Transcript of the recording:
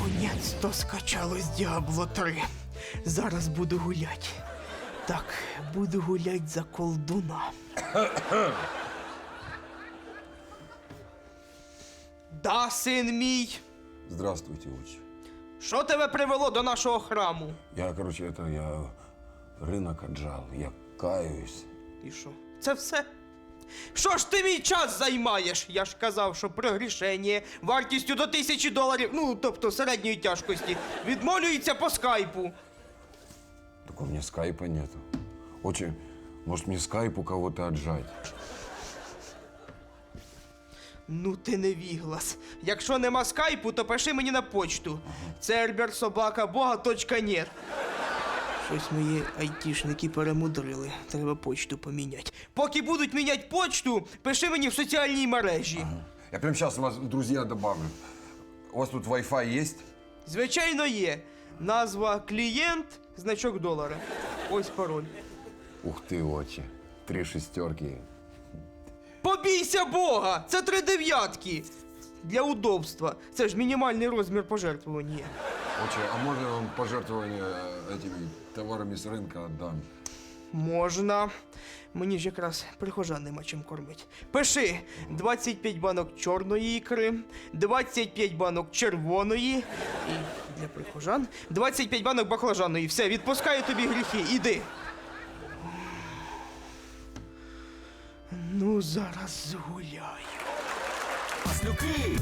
Наконець-то скачалось Діабло 3. Зараз буду гулять. Так, буду гулять за колдуна. да, син мій. Здравствуйте, отче. Що тебе привело до нашого храму? Я, короче, это я рынок отжал. Я каюсь. І що? Це все? Що ж ти мій час займаєш? Я ж казав, що пригрішення вартістю до тисячі доларів, ну тобто середньої тяжкості, відмолюється по скайпу. Так у меня скайпа нету. Отче, может мне скайп у кого-то отжать? Ну ти не віглас. Якщо нема скайпу, то пиши мені на почту. Церберсобакабога.нет Щось мої айтішники перемудрили. Треба почту поміняти. Поки будуть міняти почту, пиши мені в соціальній мережі. Я прямо сейчас вас в друзья добавлю. У вас тут Wi-Fi есть? Звичайно, є. Назва клієнт, значок долара. Ось пароль. Ух ты, отче. Три шестерки. Побійся Бога! Це три дев'ятки. Для удобства. Це ж мінімальний розмір пожертвування. Отче, а можно я вам пожертвование э, этими товарами с рынка отдам? Можна. Мені ж якраз прихожан нема чим кормить. Пиши 25 банок чорної ікри, 25 банок червоної і для прихожан 25 банок баклажаної. Все, відпускаю тобі гріхи, іди. Ну, зараз згуляю. Маслюки!